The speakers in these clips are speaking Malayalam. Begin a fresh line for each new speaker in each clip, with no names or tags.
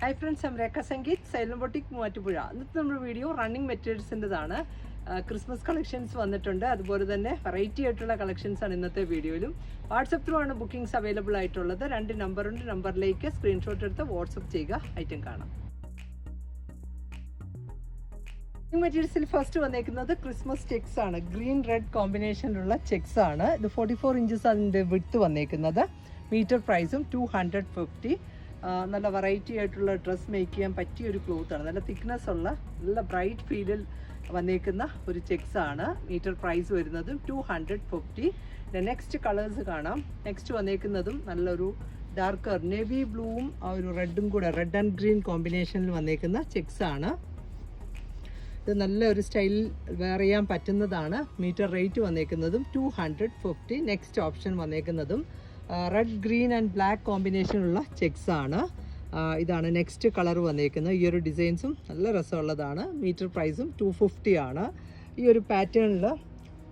Hi friends I'm Rekha Sangeeth Xylem boutique Muvattupuzha ഇന്നത്തെ നമ്മുടെ വീഡിയോ റണ്ണിങ് മെറ്റീരിയൽസിന്റെതാണ് ക്രിസ്മസ് കളക്ഷൻസ് വന്നിട്ടുണ്ട്. അതുപോലെ തന്നെ വെറൈറ്റി ആയിട്ടുള്ള കളക്ഷൻസ് ആണ് ഇന്നത്തെ വീഡിയോയിലും വാട്സപ്പ് ത്രൂ ആണ് ബുക്കിംഗ്സ് അവൈലബിൾ ആയിട്ടുള്ളത്. രണ്ട് നമ്പറുണ്ട് നമ്പറിലേക്ക് സ്ക്രീൻഷോട്ട് എടുത്ത് വാട്സപ്പ് ചെയ്യുക. ഐറ്റം കാണാം. മെറ്റീരിയൽസിൽ ഫസ്റ്റ് വന്നേക്കുന്നത് ക്രിസ്മസ് ചെക്സ് ആണ്. ഗ്രീൻ റെഡ് കോമ്പിനേഷനിലുള്ള ചെക്സ് ആണ്. ഇത് ഫോർട്ടി ഫോർ ഇഞ്ചസ് അതിന്റെ വിട്ട് വന്നേക്കുന്നത്. മീറ്റർ പ്രൈസും ടു ഹൺഡ്രഡ് ഫിഫ്റ്റി നല്ല വെറൈറ്റി ആയിട്ടുള്ള ഡ്രസ്സ് മേക്ക് ചെയ്യാൻ പറ്റിയ ഒരു ക്ലോത്ത് ആണ്. നല്ല തിക്നെസ് ഉള്ള നല്ല ബ്രൈറ്റ് ഫീലിൽ വന്നേക്കുന്ന ഒരു ചെക്സ് ആണ്. മീറ്റർ പ്രൈസ് വരുന്നതും two hundred fifty next colours കാണാം. നെക്സ്റ്റ് വന്നേക്കുന്നതും നല്ലൊരു ഡാർക്കർ നേവി ബ്ലൂവും ആ ഒരു റെഡും കൂടെ റെഡ് ആൻഡ് ഗ്രീൻ കോമ്പിനേഷനിൽ വന്നേക്കുന്ന ചെക്സ് ആണ്. ഇത് നല്ല ഒരു സ്റ്റൈലിൽ വെയർ ചെയ്യാൻ പറ്റുന്നതാണ്. Metre rate വന്നേക്കുന്നതും two hundred fifty next option വന്നേക്കുന്നതും red green and black കോമ്പിനേഷനുള്ള ചെക്സ് ആണ്. ഇതാണ് നെക്സ്റ്റ് കളർ വന്നേക്കുന്നത്. ഈ ഒരു ഡിസൈൻസും നല്ല രസമുള്ളതാണ്. മീറ്റർ പ്രൈസും ടു ഫിഫ്റ്റി ആണ്. ഈ ഒരു പാറ്റേണിൽ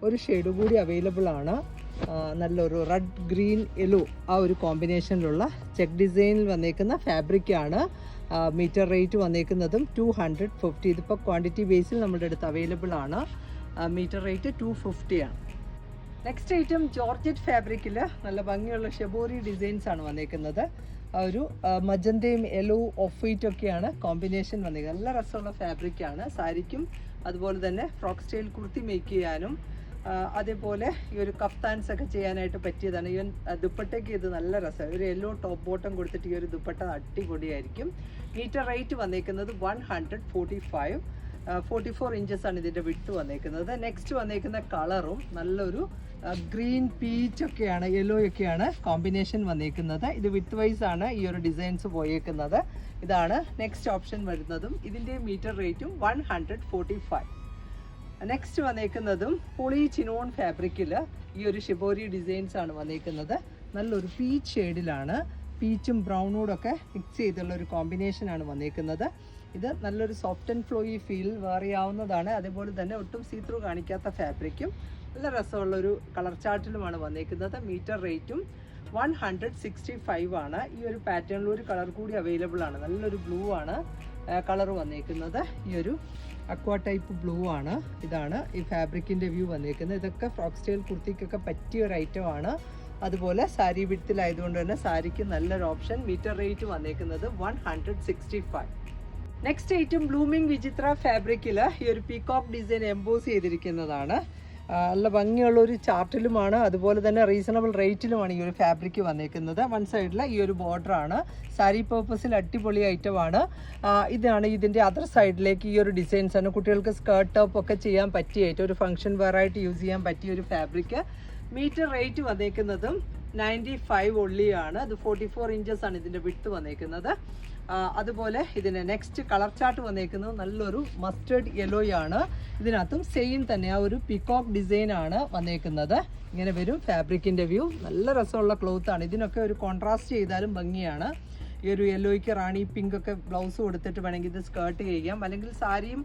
ഒരു ഷെയ്ഡ് കൂടി അവൈലബിൾ ആണ്. നല്ലൊരു റെഡ് ഗ്രീൻ യെല്ലോ ആ ഒരു കോമ്പിനേഷനിലുള്ള ചെക്ക് ഡിസൈനിൽ വന്നേക്കുന്ന ഫാബ്രിക്കാണ് മീറ്റർ റേറ്റ് വന്നേക്കുന്നതും ടു ഹൺഡ്രഡ് ഫിഫ്റ്റി ഇതിപ്പോൾ ക്വാണ്ടിറ്റി ബേസിൽ നമ്മുടെ അടുത്ത് അവൈലബിൾ ആണ്. മീറ്റർ റേറ്റ് ടു ഫിഫ്റ്റി ആണ്. നെക്സ്റ്റ് ഐറ്റം ജോർജറ്റ് ഫാബ്രിക്കിൽ നല്ല ഭംഗിയുള്ള ഷെബോറി ഡിസൈൻസ് ആണ് വന്നേക്കുന്നത്. ഒരു മജന്തയും യെല്ലോ ഓഫ് വൈറ്റ് ഒക്കെയാണ് കോമ്പിനേഷൻ വന്നേക്കുന്നത്. നല്ല രസമുള്ള ഫാബ്രിക്കാണ് സാരിക്കും അതുപോലെ തന്നെ ഫ്രോക്ക് സ്റ്റൈൽ കുർത്തി മേക്ക് ചെയ്യാനും അതേപോലെ ഈ ഒരു കഫ്താൻസ് ഒക്കെ ചെയ്യാനായിട്ട് പറ്റിയതാണ്. ഈവൻ ദുപ്പട്ടയ്ക്ക് ഇത് നല്ല രസമാണ്. ഒരു യെല്ലോ ടോപ്പ് ബോട്ടം കൊടുത്തിട്ട് ഈ ഒരു ദുപ്പട്ട അടിപൊളിയായിരിക്കും. മീറ്റർ റേറ്റ് വന്നേക്കുന്നത് one hundred forty five forty four inches ആണ് ഇതിന്റെ വിട്ട് വന്നേക്കുന്നത്. നെക്സ്റ്റ് വന്നേക്കുന്ന കളറും നല്ലൊരു ഗ്രീൻ പീച്ച് ഒക്കെയാണ് യെല്ലോ ഒക്കെയാണ് കോമ്പിനേഷൻ വന്നേക്കുന്നത്. ഇത് വിത്ത് വൈസ് ആണ് ഈ ഒരു ഡിസൈൻസ് പോയേക്കുന്നത്. ഇതാണ് നെക്സ്റ്റ് ഓപ്ഷൻ വരുന്നതും. ഇതിന്റെ മീറ്റർ റേറ്റും one hundred forty five next വന്നേക്കുന്നതും പുളി ചിനോൺ ഫാബ്രിക്കിൽ ഈ ഒരു ഷിബോരി ഡിസൈൻസ് ആണ് വന്നേക്കുന്നത്. നല്ലൊരു പീച്ച് ഷെയ്ഡിലാണ് പീച്ചും ബ്രൗണോടൊക്കെ മിക്സ് ചെയ്തുള്ള ഒരു കോമ്പിനേഷൻ ആണ് വന്നേക്കുന്നത്. ഇത് നല്ലൊരു സോഫ്റ്റ് ആൻഡ് ഫ്ലോയി ഫീൽ വേറിയാവുന്നതാണ്. അതേപോലെ തന്നെ ഒട്ടും സീത്രൂ കാണിക്കാത്ത ഫാബ്രിക്കും നല്ല രസമുള്ള ഒരു കളർ ചാർട്ടിലുമാണ് വന്നേക്കുന്നത്. മീറ്റർ റേറ്റും വൺ ഹൺഡ്രഡ് സിക്സ്റ്റി ഫൈവ് ആണ്. ഈ ഒരു പാറ്റേണിൽ ഒരു കളർ കൂടി അവൈലബിൾ ആണ്. നല്ലൊരു ബ്ലൂ ആണ് കളർ വന്നേക്കുന്നത്. ഈ ഒരു അക്വാ ടൈപ്പ് ബ്ലൂ ആണ്. ഇതാണ് ഈ ഫാബ്രിക്കിന്റെ വ്യൂ വന്നേക്കുന്നത്. ഇതൊക്കെ ഫ്രോക്ക് സ്റ്റൈൽ കുർത്തിക്കൊക്കെ പറ്റിയ ഒരു ഐറ്റം ആണ്. അതുപോലെ സാരി വിടത്തിലായതുകൊണ്ട് തന്നെ സാരിക്ക് നല്ലൊരു ഓപ്ഷൻ. മീറ്റർ റേറ്റ് വന്നേക്കുന്നത് one hundred sixty five. Next item blooming Vichitra ഫാബ്രിക്കിൽ ഈ ഒരു പീകോക്ക് ഡിസൈൻ എംബോസ് ചെയ്തിരിക്കുന്നതാണ്. നല്ല ഭംഗിയുള്ള ഒരു ചാർട്ടിലുമാണ്. അതുപോലെ തന്നെ റീസണബിൾ റേറ്റിലുമാണ് ഈ ഒരു ഫാബ്രിക് വന്നേക്കുന്നത്. വൺ സൈഡിൽ ഈ ഒരു ബോർഡർ ആണ് സാരി പേർപ്പസിൽ അടിപൊളി ഐറ്റമാണ്. ഇതാണ് ഇതിന്റെ അതർ സൈഡിലേക്ക് ഈ ഒരു ഡിസൈൻസ് ആണ്. കുട്ടികൾക്ക് സ്കേർട്ട് ടോപ്പ് ഒക്കെ ചെയ്യാൻ പറ്റിയ ഐറ്റം ഒരു ഫംഗ്ഷൻ വെയറായിട്ട് യൂസ് ചെയ്യാൻ പറ്റിയ ഒരു ഫാബ്രിക്. മീറ്റർ റേറ്റ് വന്നേക്കുന്നതും നയന്റി ഫൈവ് ഒള്ളിയാണ് അത് ഫോർട്ടി ഫോർ ഇഞ്ചസ് ആണ് ഇതിന്റെ വിട്ട് വന്നേക്കുന്നത്. അതുപോലെ ഇതിന് നെക്സ്റ്റ് കളർ ചാർട്ട് വന്നേക്കുന്നത് നല്ലൊരു മസ്റ്റേർഡ് യെല്ലോ ആണ്. ഇതിനകത്തും സെയിം തന്നെ ആ ഒരു പിക്കോക്ക് ആണ് വന്നേക്കുന്നത്. ഇങ്ങനെ വരും ഫാബ്രിക്കിന്റെ വ്യൂ നല്ല രസമുള്ള ക്ലോത്ത് ആണ്. ഇതിനൊക്കെ ഒരു കോൺട്രാസ്റ്റ് ചെയ്താലും ഭംഗിയാണ്. ഈ ഒരു യെല്ലോയ്ക്ക് റാണി പിങ്ക് ഒക്കെ ബ്ലൗസ് കൊടുത്തിട്ട് വേണമെങ്കിൽ ഇത് സ്കേർട്ട് ചെയ്യാം. അല്ലെങ്കിൽ സാരിയും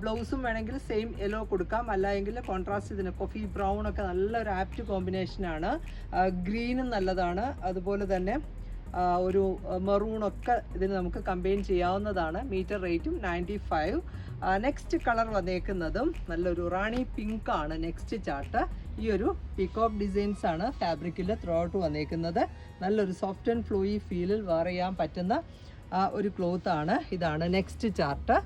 ബ്ലൗസും വേണമെങ്കിൽ സെയിം യെല്ലോ കൊടുക്കാം. അല്ലെങ്കിൽ കോൺട്രാസ്റ്റ് ഇതിന് കോഫി ബ്രൗൺ ഒക്കെ നല്ലൊരു ആപ്റ്റ് കോമ്പിനേഷനാണ് ഗ്രീനും നല്ലതാണ്. അതുപോലെ തന്നെ ഒരു മെറൂണൊക്കെ ഇതിന് നമുക്ക് കമ്പൈൻ ചെയ്യാവുന്നതാണ്. മീറ്റർ റേറ്റും നയന്റി ഫൈവ് നെക്സ്റ്റ് കളർ വന്നേക്കുന്നതും നല്ലൊരു റാണി പിങ്ക് ആണ് നെക്സ്റ്റ് ചാർട്ട് ഈ ഒരു പിക്കോക്ക് ഡിസൈൻസ് ആണ് ഫാബ്രിക്കിൽ ത്രൂ ഔട്ട് വന്നേക്കുന്നത്. നല്ലൊരു സോഫ്റ്റ് ആൻഡ് ഫ്ലൂയി ഫീലിൽ വേറെ ചെയ്യാൻ പറ്റുന്ന ഒരു ക്ലോത്ത് ആണ്. ഇതാണ് നെക്സ്റ്റ് ചാർട്ട്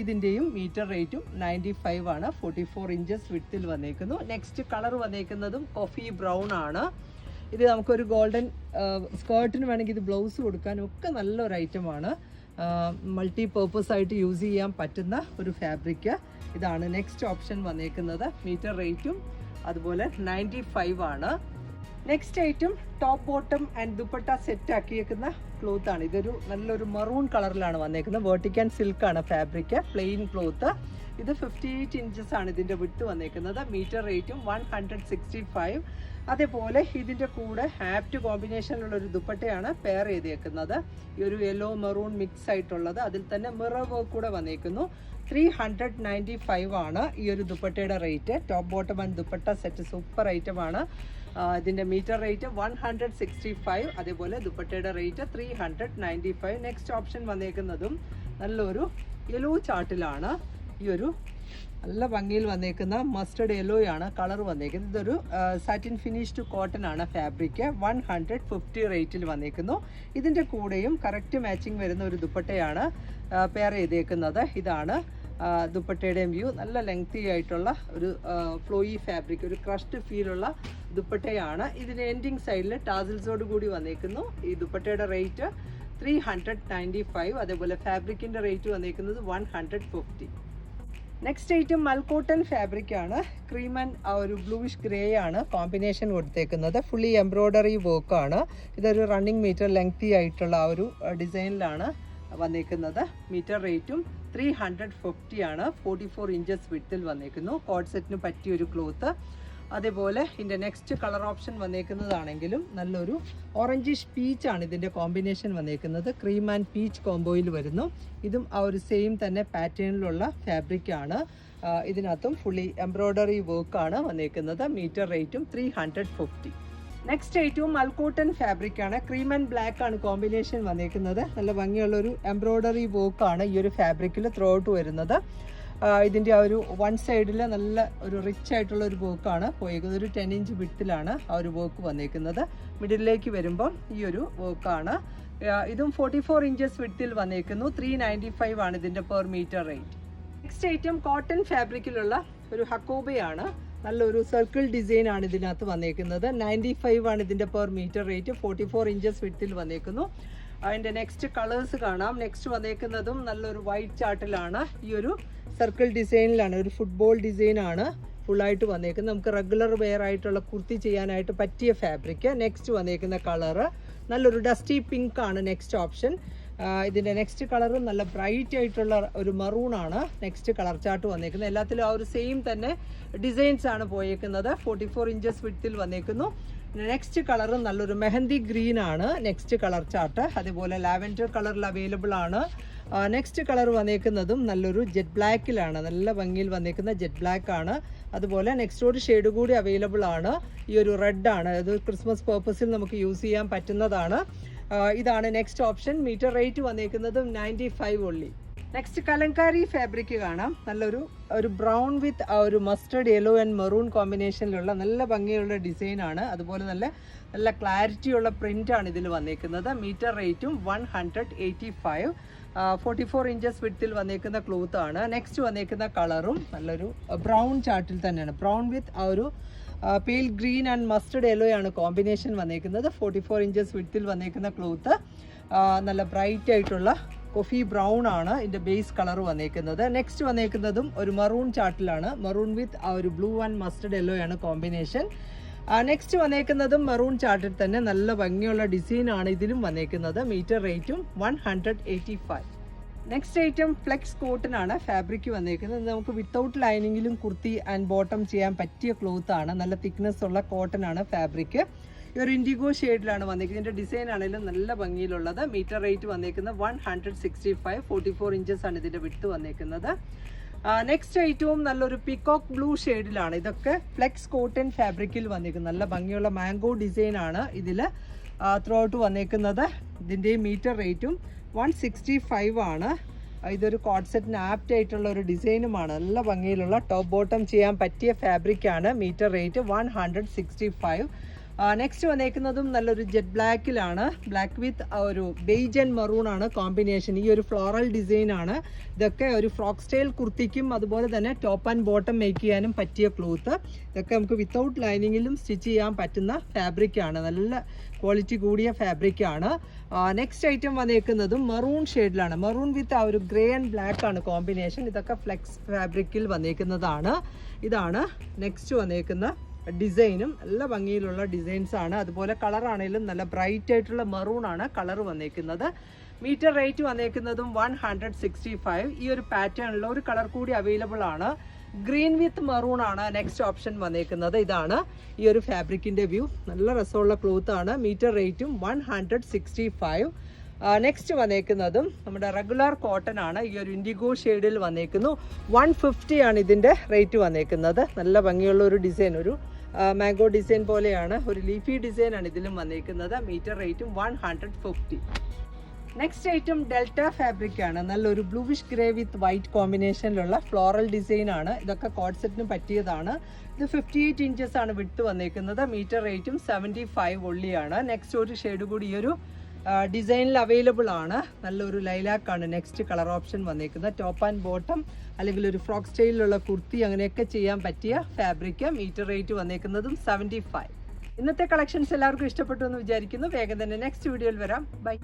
ഇതിന്റെയും മീറ്റർ റേറ്റും നയന്റി ഫൈവ് ആണ്. ഫോർട്ടി ഫോർ ഇഞ്ചസ് വിട്ടിൽ വന്നേക്കുന്നു. നെക്സ്റ്റ് കളർ വന്നേക്കുന്നതും കോഫി ബ്രൗൺ ആണ്. ഇത് നമുക്കൊരു ഗോൾഡൻ സ്കേർട്ടിന് വേണമെങ്കിൽ ഇത് ബ്ലൗസ് കൊടുക്കാനും ഒക്കെ നല്ലൊരു ഐറ്റമാണ് മൾട്ടി പേർപ്പസ് ആയിട്ട് യൂസ് ചെയ്യാൻ പറ്റുന്ന ഒരു ഫാബ്രിക് ഇതാണ് നെക്സ്റ്റ് ഓപ്ഷൻ വന്നേക്കുന്നത്. മീറ്റർ റേറ്റും അതുപോലെ നയന്റി ഫൈവ് ആണ്. Next item top bottom and dupatta set ആക്കിയേക്കുന്ന cloth ആണ്. ഇതൊരു നല്ലൊരു മറൂൺ കളറിലാണ് വന്നേക്കുന്നത്. വേർട്ടിക്കൻ സിൽക്ക് ആണ് ഫാബ്രിക് പ്ലെയിൻ ക്ലോത്ത് ഇത് ഫിഫ്റ്റി എയ്റ്റ് ഇഞ്ചസ് ആണ് ഇതിന്റെ വിട്ട് വന്നേക്കുന്നത്. മീറ്റർ റേറ്റും വൺ ഹൺഡ്രഡ് സിക്സ്റ്റി ഫൈവ് അതേപോലെ ഇതിന്റെ കൂടെ ആപ്റ്റ് കോമ്പിനേഷനിലുള്ള ഒരു ദുപ്പട്ടയാണ് പെയർ ചെയ്തേക്കുന്നത്. ഈ ഒരു യെല്ലോ മെറൂൺ മിക്സ് ആയിട്ടുള്ളത് അതിൽ തന്നെ മിറർ വർക്ക് കൂടെ വന്നേക്കുന്നു. ത്രീ ഹൺഡ്രഡ് നയന്റി ഫൈവ് ആണ് ഈ ഒരു ദുപ്പട്ടയുടെ rate top bottom and dupatta set super ഐറ്റമാണ് ഇതിന്റെ metre rate one hundred sixty five അതേപോലെ ദുപ്പട്ടയുടെ rate three hundred ninety five next option വന്നേക്കുന്നതും നല്ലൊരു യെല്ലോ ചാർട്ടിലാണ് ഈ ഒരു നല്ല ഭംഗിയിൽ വന്നേക്കുന്ന മസ്റ്റർഡ് ആണ് കളർ വന്നേക്കുന്നത്. ഇതൊരു സാറ്റിൻ ഫിനിഷ്ഡ് കോട്ടൺ ആണ് ഫാബ്രിക് വൺ ഹൺഡ്രഡ് ഫിഫ്റ്റി റേറ്റിൽ വന്നേക്കുന്നു. ഇതിന്റെ കൂടെയും കറക്റ്റ് മാച്ചിങ് വരുന്ന ഒരു ദുപ്പട്ടയാണ് പെയർ ചെയ്തേക്കുന്നത്. ഇതാണ് ദുപ്പട്ടയുടെയും വ്യൂ നല്ല ലെങ്തി ആയിട്ടുള്ള ഒരു ഫ്ലോയി ഫാബ്രിക് ഒരു ക്രഷ്ഡ് ഫീലുള്ള ദുപ്പട്ടയാണ്. ഇതിന് എൻഡിങ് സൈഡിൽ ടാസിൽസോട് കൂടി വന്നേക്കുന്നു. ഈ ദുപ്പട്ടയുടെ rate three hundred ninety five അതേപോലെ ഫാബ്രിക്കിന്റെ റേറ്റ് വന്നേക്കുന്നത് one hundred fifty next item മൽക്കോട്ടൺ fabric ആണ്. ക്രീം ആൻഡ് ഒരു ബ്ലൂയിഷ് ഗ്രേ ആണ് കോമ്പിനേഷൻ കൊടുത്തേക്കുന്നത്. ഫുള്ളി എംബ്രോയ്ഡറി ആണ്. ഇതൊരു റണ്ണിങ് മീറ്റർ ലെങ്തി ആയിട്ടുള്ള ആ ഒരു ഡിസൈനിലാണ് വന്നേക്കുന്നത്. മീറ്റർ റേറ്റും ത്രീ ഹൺഡ്രഡ് ഫിഫ്റ്റി ആണ്. ഫോർട്ടി ഫോർ ഇഞ്ചസ് വിട്ടിൽ വന്നേക്കുന്നു. കോഡ് സെറ്റിന് പറ്റിയൊരു ക്ലോത്ത് അതേപോലെ ഇതിന്റെ നെക്സ്റ്റ് കളർ ഓപ്ഷൻ വന്നേക്കുന്നതാണെങ്കിലും നല്ലൊരു ഓറഞ്ചിഷ് പീച്ച് ആണ് ഇതിന്റെ കോമ്പിനേഷൻ വന്നേക്കുന്നത്. ക്രീം ആൻഡ് പീച്ച് കോംബോയിൽ വരുന്നു. ഇതും ആ ഒരു സെയിം തന്നെ പാറ്റേണിലുള്ള ഫാബ്രിക്കാണ് ഇതിനകത്തും ഫുള്ളി എംബ്രോയ്ഡറി വർക്കാണ് വന്നേക്കുന്നത്. മീറ്റർ റേറ്റും ത്രീ ഹൺഡ്രഡ് ഫിഫ്റ്റി നെക്സ്റ്റ് ഏറ്റവും മൽക്കോട്ടൺ ഫാബ്രിക് ആണ്. ക്രീം ആൻഡ് ബ്ലാക്ക് ആണ് കോമ്പിനേഷൻ വന്നേക്കുന്നത്. നല്ല ഭംഗിയുള്ള ഒരു എംബ്രോയ്ഡറി വർക്കാണ് ഈ ഒരു ഫാബ്രിക്കിൽ ത്രൂ ഔട്ട് വരുന്നത്. ഇതിന്റെ ആ ഒരു വൺ സൈഡിൽ നല്ല ഒരു റിച്ച് ആയിട്ടുള്ള ഒരു വർക്കാണ് പോയേക്കുന്നത്. ഒരു ടെൻ ഇഞ്ച് വിട്ടിലാണ് ആ ഒരു വർക്ക് വന്നേക്കുന്നത്. മിഡിലേക്ക് വരുമ്പം ഈ ഒരു വർക്കാണ് ഇതും ഫോർട്ടി ഫോർ ഇഞ്ചസ് വിട്ടിൽ വന്നേക്കുന്നു. ത്രീ നയന്റി ഫൈവ് ആണ് ഇതിന്റെ per metre rate next item cotton ഫാബ്രിക്കിലുള്ള ഒരു ഹക്കോബയാണ്. നല്ലൊരു സർക്കിൾ ഡിസൈൻ ആണ് ഇതിനകത്ത് വന്നേക്കുന്നത്. നയന്റി ഫൈവ് ആണ് ഇതിന്റെ per metre rate forty four inches വിട്ടിൽ വന്നേക്കുന്നു. അതിന്റെ നെക്സ്റ്റ് കളേഴ്സ് കാണാം. നെക്സ്റ്റ് വന്നേക്കുന്നതും നല്ലൊരു വൈറ്റ് ചാർട്ടിലാണ് ഈ ഒരു സർക്കിൾ ഡിസൈനിലാണ് ഒരു ഫുട്ബോൾ ഡിസൈനാണ് ഫുള്ളായിട്ട് വന്നേക്കുന്നത്. നമുക്ക് റെഗുലർ വെയർ ആയിട്ടുള്ള കുർത്തി ചെയ്യാനായിട്ട് പറ്റിയ ഫാബ്രിക് നെക്സ്റ്റ് വന്നേക്കുന്ന കളറ് നല്ലൊരു ഡസ്റ്റി പിങ്ക് ആണ് നെക്സ്റ്റ് ഓപ്ഷൻ ഇതിന്റെ നെക്സ്റ്റ് കളറും നല്ല ബ്രൈറ്റ് ആയിട്ടുള്ള ഒരു മറൂൺ ആണ് നെക്സ്റ്റ് കളർ ചാർട്ട് വന്നേക്കുന്നത്. എല്ലാത്തിലും ആ ഒരു സെയിം തന്നെ ഡിസൈൻസ് ആണ് പോയേക്കുന്നത്. ഫോർട്ടി ഫോർ ഇഞ്ചസ് വിട്ടിൽ വന്നേക്കുന്നു. നെക്സ്റ്റ് കളർ നല്ലൊരു മെഹന്തി ഗ്രീൻ ആണ്. നെക്സ്റ്റ് കളർ ചാർട്ട് അതുപോലെ ലാവൻഡർ കളറിൽ അവൈലബിൾ ആണ്. നെക്സ്റ്റ് കളർ വന്നേക്കുന്നതും നല്ലൊരു ജെറ്റ് ബ്ലാക്കിലാണ് നല്ല ഭംഗിയിൽ വന്നേക്കുന്ന ജെറ്റ് ബ്ലാക്ക് ആണ്. അതുപോലെ നെക്സ്റ്റ് ഒരു ഷെയ്ഡ് കൂടി അവൈലബിൾ ആണ്. ഈ ഒരു റെഡ് ആണ്. അത് ക്രിസ്മസ് പേർപ്പസിൽ നമുക്ക് യൂസ് ചെയ്യാൻ പറ്റുന്നതാണ്. ഇതാണ് next option metre rate വന്നേക്കുന്നതും ninety five only next kalamkari fabric കാണാം. നല്ലൊരു ഒരു ബ്രൗൺ വിത്ത് ആ ഒരു മസ്റ്റർഡ് യെല്ലോ ആൻഡ് മെറൂൺ കോമ്പിനേഷനിലുള്ള നല്ല ഭംഗിയുള്ള ഡിസൈൻ ആണ്. അതുപോലെ നല്ല നല്ല ക്ലാരിറ്റിയുള്ള ആണ് ഇതിൽ വന്നേക്കുന്നത്. മീറ്റർ റേറ്റും one hundred eighty five forty four inches വിട്ടിൽ വന്നേക്കുന്ന ക്ലോത്ത് ആണ്. നെക്സ്റ്റ് വന്നേക്കുന്ന കളറും നല്ലൊരു ബ്രൗൺ ചാർട്ടിൽ തന്നെയാണ്. ബ്രൗൺ വിത്ത് ആ ഒരു pale green and mustard yellow ആണ് കോമ്പിനേഷൻ വന്നേക്കുന്നത്. ഫോർട്ടി ഫോർ ഇഞ്ചസ് വിട്ടിൽ വന്നേക്കുന്ന ക്ലോത്ത് നല്ല ബ്രൈറ്റ് ആയിട്ടുള്ള കോഫി ബ്രൗൺ ആണ് ഇതിന്റെ ബേസ് കളർ വന്നേക്കുന്നത്. നെക്സ്റ്റ് വന്നേക്കുന്നതും ഒരു മറൂൺ ചാർട്ടിലാണ് മറൂൺ വിത്ത് ആ ഒരു ബ്ലൂ ആൻഡ് മസ്റ്റർഡ് യെല്ലോ ആണ് കോമ്പിനേഷൻ നെക്സ്റ്റ് വന്നേക്കുന്നതും മെറൂൺ ചാർട്ടിൽ തന്നെ നല്ല ഭംഗിയുള്ള ഡിസൈൻ ആണ് ഇതിലും വന്നേക്കുന്നത്. മീറ്റർ റേറ്റും one hundred eighty five next item flex കോട്ടനാണ് fabric വന്നേക്കുന്നത്. നമുക്ക് വിത്തൗട്ട് ലൈനിങ്ങിലും കുർത്തി ആൻഡ് ബോട്ടം ചെയ്യാൻ പറ്റിയ ക്ലോത്ത് ആണ്. നല്ല തിക്നെസ് ഉള്ള കോട്ടൺ ആണ് ഫാബ്രിക് ഈ ഒരു ഇൻഡിഗോ ഷെയ്ഡിലാണ് വന്നേക്കുന്നത്. ഇതിന്റെ ഡിസൈൻ ആണെങ്കിലും നല്ല ഭംഗിയിലുള്ളത്. മീറ്റർ റേറ്റ് വന്നേക്കുന്നത് one hundred sixty five forty four inches ആണ് ഇതിന്റെ വിട്ട് വന്നേക്കുന്നത്. നെക്സ്റ്റ് ഐറ്റവും നല്ലൊരു പിക്കോക്ക് ബ്ലൂ ഷെയ്ഡിലാണ് ഇതൊക്കെ. ഫ്ലെക്സ് കോട്ടൺ ഫാബ്രിക്കിൽ വന്നേക്കുന്നത്. നല്ല ഭംഗിയുള്ള മാംഗോ ഡിസൈൻ ആണ് ഇതിൽ ത്രൂ ഔട്ട് വന്നേക്കുന്നത്. ഇതിന്റെ മീറ്റർ റേറ്റും വൺ സിക്സ്റ്റി ഫൈവ് ആണ്. ഇതൊരു കോഡ്സെറ്റിന് ആപ്റ്റ് ആയിട്ടുള്ള ഒരു ഡിസൈനുമാണ് നല്ല ഭംഗിയിലുള്ള ടോപ്പ് ബോട്ടം ചെയ്യാൻ പറ്റിയ ഫാബ്രിക്കാണ് metre rate one hundred sixty five next വന്നേക്കുന്നതും നല്ലൊരു ജെറ്റ് ബ്ലാക്കിലാണ് ബ്ലാക്ക് വിത്ത് ഒരു ബെയ്ജ് ആൻഡ് മറൂൺ ആണ് കോമ്പിനേഷൻ ഈ ഒരു ഫ്ലോറൽ ഡിസൈൻ ആണ്. ഇതൊക്കെ ഒരു ഫ്രോക്ക് സ്റ്റൈൽ കുർത്തിക്കും അതുപോലെ തന്നെ ടോപ്പ് ആൻഡ് ബോട്ടം മേക്ക് ചെയ്യാനും പറ്റിയ ക്ലോത്ത് ഇതൊക്കെ നമുക്ക് വിത്തൗട്ട് ലൈനിങ്ങിലും സ്റ്റിച്ച് ചെയ്യാൻ പറ്റുന്ന ഫാബ്രിക് ആണ്. നല്ല ക്വാളിറ്റി കൂടിയ ഫാബ്രിക് ആണ്. നെക്സ്റ്റ് ഐറ്റം വന്നേക്കുന്നതും മെറൂൺ ഷെയ്ഡിലാണ് മെറൂൺ വിത്ത് ആ ഒരു ഗ്രേ ആൻഡ് ബ്ലാക്ക് ആണ് കോമ്പിനേഷൻ ഇതൊക്കെ ഫ്ലെക്സ് ഫാബ്രിക്കിൽ വന്നേക്കുന്നതാണ്. ഇതാണ് നെക്സ്റ്റ് വന്നേക്കുന്ന ഡിസൈനും നല്ല ഭംഗിയിലുള്ള ഡിസൈൻസ് ആണ്. അതുപോലെ കളർ ആണെങ്കിലും നല്ല ബ്രൈറ്റ് ആയിട്ടുള്ള മെറൂൺ ആണ് കളർ വന്നേക്കുന്നത്. മീറ്റർ റേറ്റ് വന്നേക്കുന്നതും വൺ ഹൺഡ്രഡ് സിക്സ്റ്റി ഫൈവ് ഈ ഒരു പാറ്റേണിൽ ഒരു കളർ കൂടി അവൈലബിൾ ആണ്. ഗ്രീൻ വിത്ത് മെറൂൺ ആണ് നെക്സ്റ്റ് ഓപ്ഷൻ വന്നേക്കുന്നത്. ഇതാണ് ഈ ഒരു ഫാബ്രിക്കിന്റെ വ്യൂ നല്ല രസമുള്ള ക്ലോത്ത് ആണ്. മീറ്റർ റേറ്റും one hundred sixty five next വന്നേക്കുന്നതും നമ്മുടെ റെഗുലർ കോട്ടൺ ആണ്. ഈ ഒരു ഇൻഡിഗോ ഷെയ്ഡിൽ വന്നേക്കുന്നു. വൺ ഫിഫ്റ്റി ആണ് ഇതിന്റെ റേറ്റ് വന്നേക്കുന്നത്. നല്ല ഭംഗിയുള്ള ഒരു ഡിസൈൻ ഒരു മാംഗോ ഡിസൈൻ പോലെയാണ്. ഒരു ലീഫി ഡിസൈൻ ആണ് ഇതിലും വന്നിരിക്കുന്നത്. മീറ്റർ റേറ്റും one hundred fifty. Next item delta fabric ആണ് നല്ലൊരു ബ്ലൂവിഷ് ഗ്രേ വിത്ത് വൈറ്റ് കോമ്പിനേഷനിലുള്ള ഫ്ലോറൽ ഡിസൈൻ ആണ്. ഇതൊക്കെ കോഡ് സെറ്റിന് പറ്റിയതാണ്. ഇത് ഫിഫ്റ്റി എയ്റ്റ് ഇഞ്ചസ് ആണ് വിട്ട് വന്നിരിക്കുന്നത്. മീറ്റർ റേറ്റും സെവന്റി ഫൈവ് ഒള്ളിയാണ് നെക്സ്റ്റ് ഒരു ഷെയ്ഡ് കൂടി ഈ ഒരു ഡിസൈനിൽ അവൈലബിൾ ആണ്. നല്ലൊരു ലൈലാക്കാണ്. നെക്സ്റ്റ് കളർ ഓപ്ഷൻ വന്നിരിക്കുന്നത്. ടോപ്പ് ആൻഡ് ബോട്ടം അല്ലെങ്കിൽ ഒരു ഫ്രോക്ക് സ്റ്റൈലിലുള്ള കുർത്തി അങ്ങനെയൊക്കെ ചെയ്യാൻ പറ്റിയ ഫാബ്രിക് മീറ്റർ റേറ്റ് വന്നേക്കുന്നതും സെവന്റി ഫൈവ് ഇന്നത്തെ കളക്ഷൻസ് എല്ലാവർക്കും ഇഷ്ടപ്പെട്ടു എന്ന് വിചാരിക്കുന്നു. വേഗം തന്നെ നെക്സ്റ്റ് വീഡിയോയിൽ വരാം. ബൈ